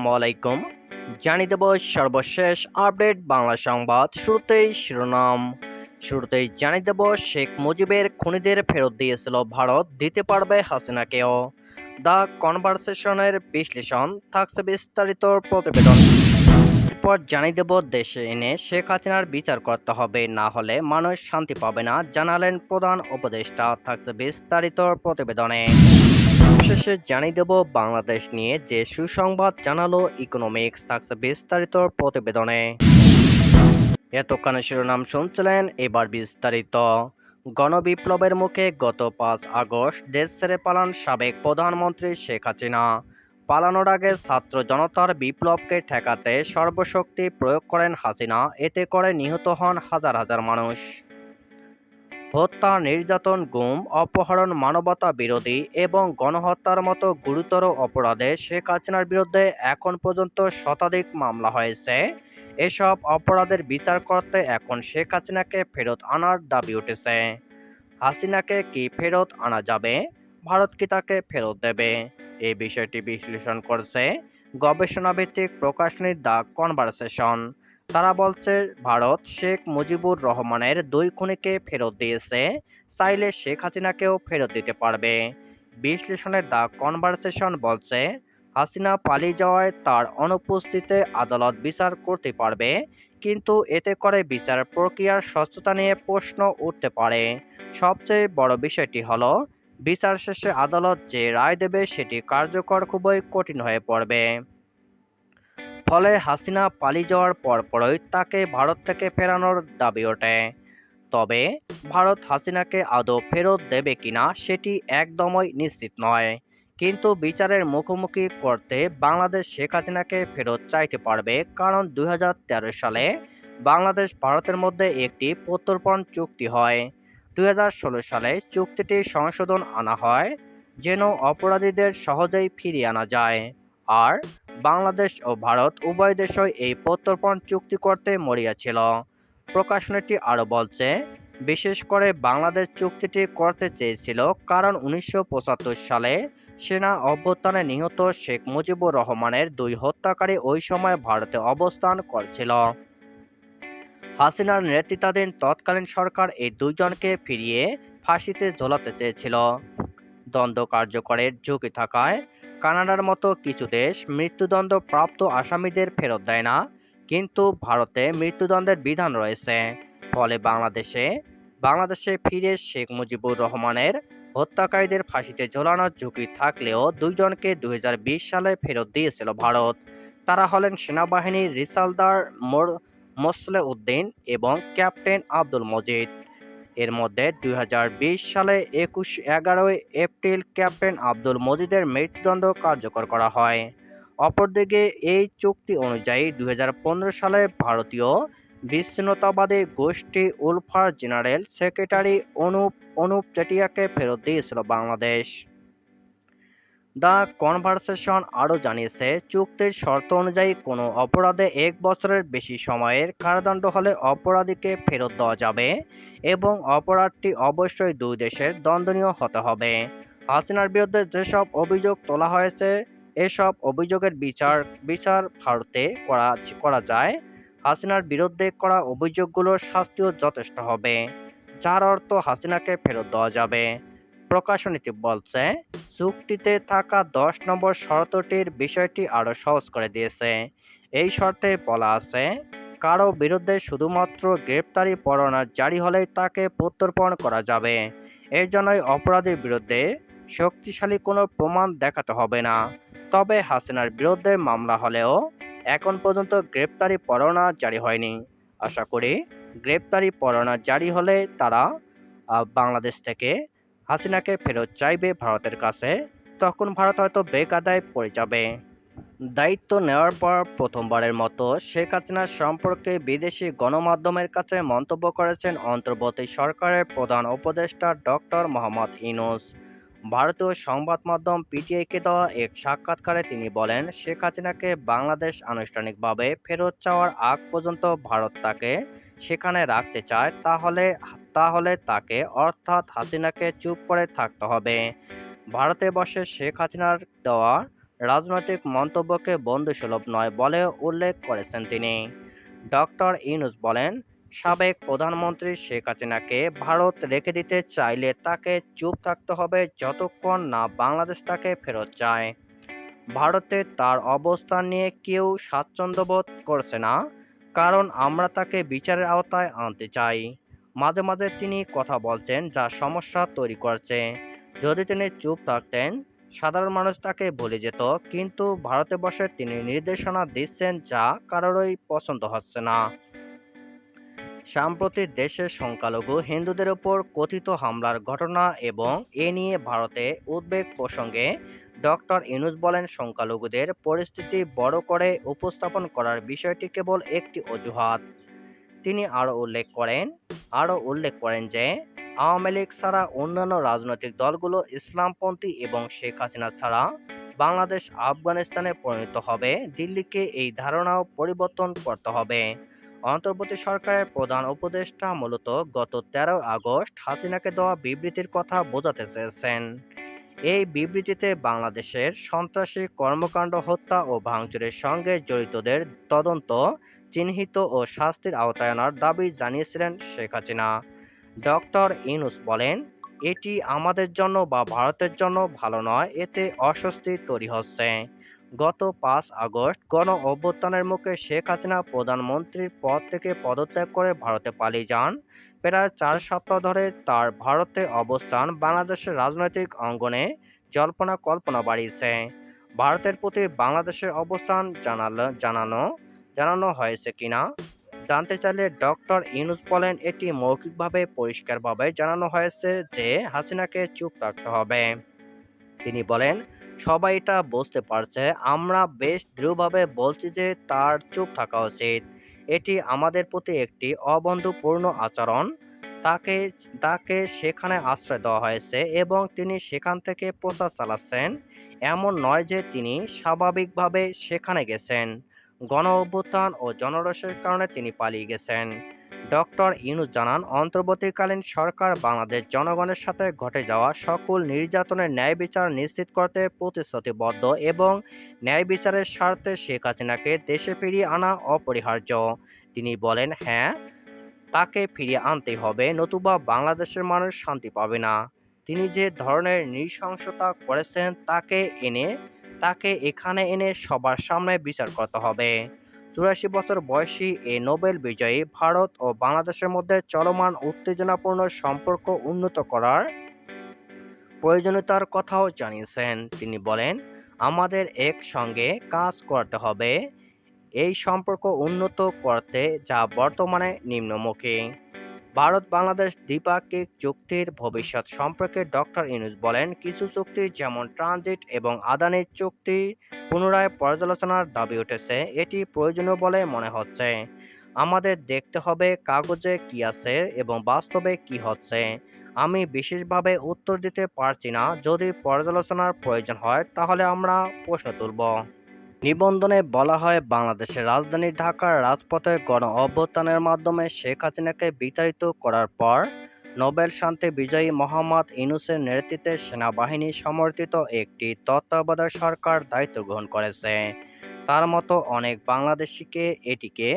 আসসালামু আলাইকুম। জানিয়ে দেব সর্বশেষ আপডেট বাংলা সংবাদ শুরুতেই শিরোনাম। শুরুতেই জানিয়ে দেব শেখ মুজিবের খুনিদের ফেরত দিয়েছিল ভারত, দিতে পারবে হাসিনাকেও। দ্য কনভারসেশনের বিশ্লেষণ থাকছে বিস্তারিত প্রতিবেদন। এরপর জানিয়ে দেব দেশে এনে শেখ হাসিনার বিচার করতে হবে, না হলে মানুষ শান্তি পাবে না, জানালেন প্রধান উপদেষ্টা। থাকছে বিস্তারিত প্রতিবেদনে। শেষে জানিয়ে দেব বাংলাদেশ নিয়ে যে সুসংবাদ জানালো ইকোনমিক্স থাকছে বিস্তারিত প্রতিবেদনে। এতক্ষণে শিরোনাম শুনছিলেন এবার বিস্তারিত। গণবিপ্লবের মুখে গত পাঁচ আগস্ট দেশ ছেড়ে পালান সাবেক প্রধানমন্ত্রী শেখ হাসিনা। পালানোর আগে ছাত্র জনতার বিপ্লবকে ঠেকাতে সর্বশক্তি প্রয়োগ করেন হাসিনা, এতে করে নিহত হন হাজার হাজার মানুষ। হত্যা, নির্যাতন, গুম, অপহরণ, মানবতা বিরোধী এবং গণহত্যার মতো গুরুতর অপরাধে শেখ হাসিনার বিরুদ্ধে এখন পর্যন্ত শতাধিক মামলা হয়েছে। এসব অপরাধের বিচার করতে এখন শেখ হাসিনাকে ফেরত আনার দাবি উঠেছে। হাসিনাকে কি ফেরত আনা যাবে? ভারত কি তাকে ফেরত দেবে? এই বিষয়টি বিশ্লেষণ করছে গবেষণাভিত্তিক প্রকাশনী দ্য কনভারসেশন। তারা বলছে, ভারত শেখ মুজিবুর রহমানের দুই খুনিকে ফেরত দিয়েছে, চাইলে শেখ হাসিনাকেও ফেরত দিতে পারবে। বিশ্লেষণে দ্য কনভারসেশন বলছে, হাসিনা পালিয়ে যাওয়ায় তার অনুপস্থিতিতে আদালত বিচার করতে পারবে, কিন্তু এতে করে বিচার প্রক্রিয়ার স্বচ্ছতা নিয়ে প্রশ্ন উঠতে পারে। সবচেয়ে বড় বিষয়টি হলো, বিচার শেষে আদালত যে রায় দেবে সেটি কার্যকর খুবই কঠিন হয়ে পড়বে। ফলে হাসিনা পালিয়ে যাওয়ার পরপরই তাকে ভারত থেকে ফেরানোর দাবি ওঠে। তবে ভারত হাসিনাকে আদৌ ফেরত দেবে কিনা সেটি একদমই নিশ্চিত নয়। কিন্তু বিচারের মুখোমুখি করতে বাংলাদেশ শেখ হাসিনাকে ফেরত চাইতে পারবে কারণ দুই হাজার তেরো সালে বাংলাদেশ ভারতের মধ্যে একটি প্রত্যর্পণ চুক্তি হয়। দু হাজার ষোলো সালে চুক্তিটি সংশোধন আনা হয়, যেন অপরাধীদের সহজেই ফিরিয়ে আনা যায়। আর বাংলাদেশ ও ভারত উভয় দেশই এই প্রত্যর্পণ চুক্তি করতে মরিয়াছিল প্রকাশনীটি আরও বলছে, বিশেষ করে বাংলাদেশ চুক্তিটি করতে চেয়েছিল কারণ উনিশশো সালে সেনা অভ্যুত্থানে নিহত শেখ মুজিবুর রহমানের দুই হত্যাকারী ওই সময় ভারতে অবস্থান করছিল। হাসিনার নেতৃত্বাধীন তৎকালীন সরকার এই দুইজনকে ফিরিয়ে ফাঁসিতে ঝোলাতে চেয়েছিল। দ্বন্দ্ব কার্যকরের ঝুঁকি থাকায় কানাডার মতো কিছু দেশ মৃত্যুদণ্ড প্রাপ্ত আসামিদের ফেরত দেয় না, কিন্তু ভারতে মৃত্যুদণ্ডের বিধান রয়েছে। ফলে বাংলাদেশে বাংলাদেশে ফিরে শেখ মুজিবুর রহমানের হত্যাকারীদের ফাঁসিতে ঝোলানোর ঝুঁকি থাকলেও দুইজনকে দু হাজার বিশ সালে ফেরত দিয়েছিল ভারত। তারা হলেন সেনাবাহিনীর রিসালদার মোর মোসলে উদ্দিন এবং ক্যাপ্টেন আব্দুল মজিদ। এর মধ্যে দু হাজার বিশ সালে একুশ এগারোই এপ্রিল ক্যাপ্টেন আব্দুল মজিদের মৃত্যুদণ্ড কার্যকর করা হয়। অপরদিকে এই চুক্তি অনুযায়ী দু হাজার পনেরো সালে ভারতীয় বিচ্ছিন্নতাবাদী গোষ্ঠী উলফার জেনারেল সেক্রেটারি অনুপ অনুপ চেটিয়াকে ফেরত দিয়েছিল বাংলাদেশ। দ্য কনভারসেশন আরও জানিয়েছে, চুক্তির শর্ত অনুযায়ী কোনো অপরাধে এক বছরের বেশি সময়ের কারাদণ্ড হলে অপরাধীকে ফেরত দেওয়া যাবে এবং অপরাধটি অবশ্যই দুই দেশের দণ্ডনীয় হতে হবে। হাসিনার বিরুদ্ধে যেসব অভিযোগ তোলা হয়েছে, এসব অভিযোগের বিচার বিচার ভারতে করা করা যায়। হাসিনার বিরুদ্ধে করা অভিযোগগুলোর শাস্তিও যথেষ্ট হবে, যার অর্থ হাসিনাকে ফেরত দেওয়া যাবে। প্রকাশনীটি বলছে, চুক্তিতে থাকা দশ নম্বর শর্তটির বিষয়টি আরও সহজ করে দিয়েছে। এই শর্তে বলা আছে, কারও বিরুদ্ধে শুধুমাত্র গ্রেপ্তারি পরোয়ানা জারি হলেই তাকে প্রত্যর্পণ করা যাবে। এর জন্যই অপরাধীর বিরুদ্ধে শক্তিশালী কোনো প্রমাণ দেখাতে হবে না। তবে হাসিনার বিরুদ্ধে মামলা হলেও এখন পর্যন্ত গ্রেপ্তারি পরোয়ানা জারি হয়নি। আশা করি, গ্রেপ্তারি পরোয়ানা জারি হলে তারা বাংলাদেশ থেকে হাসিনাকে ফেরত চাইবে ভারতের কাছে, তখন ভারত হয়তো বেকাদায় পড়ে যাবে। দায়িত্ব নেওয়ার পর প্রথমবারের মতো শেখ হাসিনার সম্পর্কে বিদেশি গণমাধ্যমের কাছে মন্তব্য করেছেন অন্তর্বর্তী সরকারের প্রধান উপদেষ্টা ডক্টর মোহাম্মদ ইনুস ভারতীয় সংবাদ মাধ্যম পিটিআইকে দেওয়া এক সাক্ষাৎকারে তিনি বলেন, শেখ হাসিনাকে বাংলাদেশ আনুষ্ঠানিকভাবে ফেরত চাওয়ার আগ পর্যন্ত ভারত তাকে সেখানে রাখতে চায়, তাহলে তাহলে তাকে, অর্থাৎ হাসিনাকে চুপ করে থাকতে হবে। ভারতে বসে শেখ হাসিনার দেওয়া রাজনৈতিক মন্তব্যকে বন্ধুসুলভ নয় বলে উল্লেখ করেছেন তিনি। ডক্টর ইউনুস বলেন, সাবেক প্রধানমন্ত্রী শেখ হাসিনাকে ভারত রেখে দিতে চাইলে তাকে চুপ থাকতে হবে যতক্ষণ না বাংলাদেশ তাকে ফেরত চায়। ভারতে তার অবস্থান নিয়ে কেউ স্বাচ্ছন্দ্যবোধ করছে না, কারণ আমরা তাকে বিচারের আওতায় আনতে চাই। মাঝে মাঝে তিনি কথা বলছেন যা সমস্যা তৈরি করছে। যদি তিনি চুপ থাকতেন, সাধারণ মানুষ তাকে ভুলে যেত, কিন্তু ভারতে বসে তিনি নির্দেশনা দিচ্ছেন যা কারোরই পছন্দ হচ্ছে না। সাম্প্রতিক দেশের সংখ্যালঘু হিন্দুদের উপর কথিত হামলার ঘটনা এবং এ নিয়ে ভারতে উদ্বেগ প্রসঙ্গে ডক্টর ইউনুস বলেন, সংখ্যালঘুদের পরিস্থিতি বড় করে উপস্থাপন করার বিষয়টি কেবল একটি অজুহাত। তিনি আরও উল্লেখ করেন আরও উল্লেখ করেন যে, আওয়ামী লীগ ছাড়া অন্যান্য রাজনৈতিক দলগুলো ইসলামপন্থী এবং শেখ হাসিনা ছাড়া বাংলাদেশ, আফগানিস্তানে পরিণত হবে। দিল্লিকে এই ধারণাও পরিবর্তন করতে হবে। অন্তর্বর্তী সরকারের প্রধান উপদেষ্টা মূলত গত তেরো আগস্ট হাসিনাকে দেওয়া বিবৃতির কথা বোঝাতে চেয়েছেন। এই বিবৃতিতে বাংলাদেশের সন্ত্রাসী কর্মকাণ্ড, হত্যা ও ভাঙচুরের সঙ্গে জড়িতদের তদন্ত চিহ্নিত ও শাস্তির আওতায় আনার দাবি জানিয়েছিলেন শেখ হাসিনা। ডক্টর ইনুস বলেন, এটি আমাদের জন্য বা ভারতের জন্য ভালো নয়, এতে অস্বস্তি তৈরি হচ্ছে। গত পাঁচ আগস্ট গণ অভ্যুত্থানের মুখে শেখ হাসিনা প্রধানমন্ত্রীর পদ থেকে পদত্যাগ করে ভারতে পালিয়ে যান। প্রায় চার সপ্তাহ ধরে তার ভারতে অবস্থান বাংলাদেশের রাজনৈতিক অঙ্গনে জল্পনা কল্পনা বাড়িয়েছে। ভারতের প্রতি বাংলাদেশের অবস্থান জানানো জানানো হয়েছে কিনা? জানতে চাইলে ডক্টর ইউনুস বলেন, এটি মৌখিকভাবে, পরিষ্কারভাবে জানানো হয়েছে যে হাসিনাকে চুপ রাখতে হবে। তিনি বলেন, সবাই এটা বুঝতে পারছে, আমরা বেশ দৃঢ়ভাবে বলছি যে তার চুপ থাকা উচিত। এটি আমাদের প্রতি একটি অবন্ধুপূর্ণ আচরণ। তাকে তাকে সেখানে আশ্রয় দেওয়া হয়েছে এবং তিনি সেখান থেকে প্রচার চালাচ্ছেন। এমন নয় যে তিনি স্বাভাবিকভাবে সেখানে গেছেন। গণ অভ্যুত্থান ও জনরোষের কারণে তিনি পালিয়ে গেছেন। ডক্টর ইউনুস জানান, অন্তর্বর্তীকালীন সরকার বাংলাদেশ জনগণের সাথে ঘটে যাওয়া সকল নির্যাতনের ন্যায় বিচার নিশ্চিত করতে প্রতিশ্রুতিবদ্ধ এবং ন্যায় বিচারের স্বার্থে শেখ হাসিনাকে দেশে ফিরিয়ে আনা অপরিহার্য। তিনি বলেন হ্যাঁ তাকে ফিরিয়ে আনতে হবে, নতুবা বাংলাদেশের মানুষ শান্তি পাবে না। তিনি যে ধরনের নৃশংসতা করেছেন তাকে এনে তাকে এখানে এনে সবার সামনে বিচার করতে হবে। চুরাশি বছর বয়সী এই নোবেল বিজয়ী ভারত ও বাংলাদেশের মধ্যে চলমান উত্তেজনাপূর্ণ সম্পর্ক উন্নত করার প্রয়োজনীয়তার কথাও জানিয়েছেন। তিনি বলেন, আমাদের একসঙ্গে কাজ করতে হবে। এই সম্পর্ক উন্নত করতে যা বর্তমানে নিম্নমুখী। ভারত বাংলাদেশ দ্বিপাক্ষিক চুক্তির ভবিষ্যৎ সম্পর্কে ডক্টর ইউনুস বলেন, কিছু চুক্তি যেমন ট্রানজিট এবং আদানির চুক্তি পুনরায় পর্যালোচনার দাবি উঠেছে, এটি প্রয়োজনীয় বলে মনে হচ্ছে। আমাদের দেখতে হবে কাগজে কি আছে এবং বাস্তবে কি হচ্ছে। আমি বিশেষভাবে উত্তর দিতে পারছি না, যদি পর্যালোচনার প্রয়োজন হয়, তাহলে আমরা প্রশ্ন তুলব। নিবন্ধনে বলা হয়, বাংলাদেশের রাজধানী ঢাকার রাজপথে গণ অভ্যুত্থানের মাধ্যমে শেখ হাসিনাকে বিতাড়িত করার পর নোবেল শান্তি বিজয়ী মোহাম্মদ ইনুসের নেতৃত্বে সেনাবাহিনী সমর্থিত একটি তত্ত্বাবধায়ক সরকার দায়িত্ব গ্রহণ করেছে। তার মতো অনেক বাংলাদেশিকে এটিকে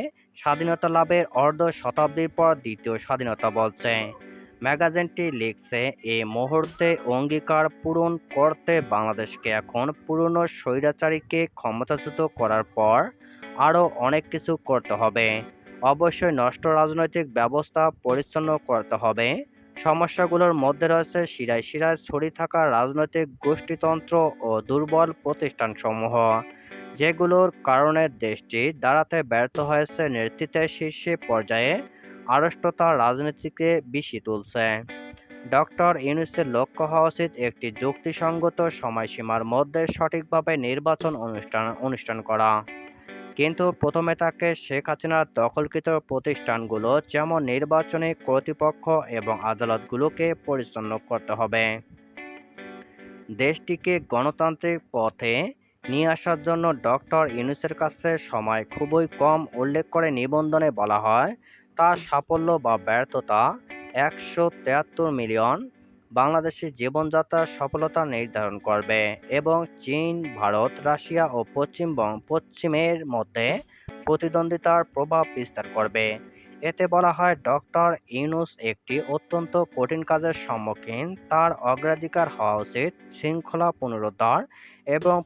স্বাধীনতা লাভের অর্ধ শতাব্দীর পর দ্বিতীয় স্বাধীনতা বলছে। ম্যাগাজিনটি লিখছে, এই মুহূর্তে অঙ্গীকার পূরণ করতে বাংলাদেশকে এখন পুরনো স্বৈরাচারীকে ক্ষমতাচ্যুত করার পর আরও অনেক কিছু করতে হবে। অবশ্যই নষ্ট রাজনৈতিক ব্যবস্থা পরিচ্ছন্ন করতে হবে। সমস্যাগুলোর মধ্যে রয়েছে শিরায় শিরায় ছড়িয়ে থাকা রাজনৈতিক গোষ্ঠীতন্ত্র ও দুর্বল প্রতিষ্ঠানসমূহ, যেগুলোর কারণে দেশটি দাঁড়াতে ব্যর্থ হয়েছে নেতৃত্বের শীর্ষে পর্যায়ে। আড়ষ্টতা রাজনীতিকে বেশি তুলছে। ডক্টর ইউনুসের লক্ষ্য হওয়া উচিত একটি যুক্তিসঙ্গত সময়সীমার মধ্যে সঠিকভাবে নির্বাচন অনুষ্ঠান অনুষ্ঠান করা। কিন্তু প্রথমে তাকে শেখ হাসিনার দখলকৃত প্রতিষ্ঠানগুলো, যেমন নির্বাচনী কর্তৃপক্ষ এবং আদালতগুলোকে পরিচ্ছন্ন করতে হবে। দেশটিকে গণতান্ত্রিক পথে নিয়ে আসার জন্য ডক্টর ইউনুসের কাছে সময় খুবই কম উল্লেখ করে নিবন্ধনে বলা হয় তার সাফল্য বা ব্যর্থতা একশো তেয়াত্তর মিলিয়ন বাংলাদেশের জীবনযাত্রার সফলতা নির্ধারণ করবে এবং চীন, ভারত, রাশিয়া ও পশ্চিমবঙ্গ পশ্চিমের মধ্যে প্রতিদ্বন্দ্বিতার প্রভাব বিস্তার করবে। এতে বলা হয় ডক্টর ইউনুস একটি অত্যন্ত কঠিন কাজের সম্মুখীন। তার অগ্রাধিকার হওয়া উচিত, শৃঙ্খলা পুনরুদ্ধার এবং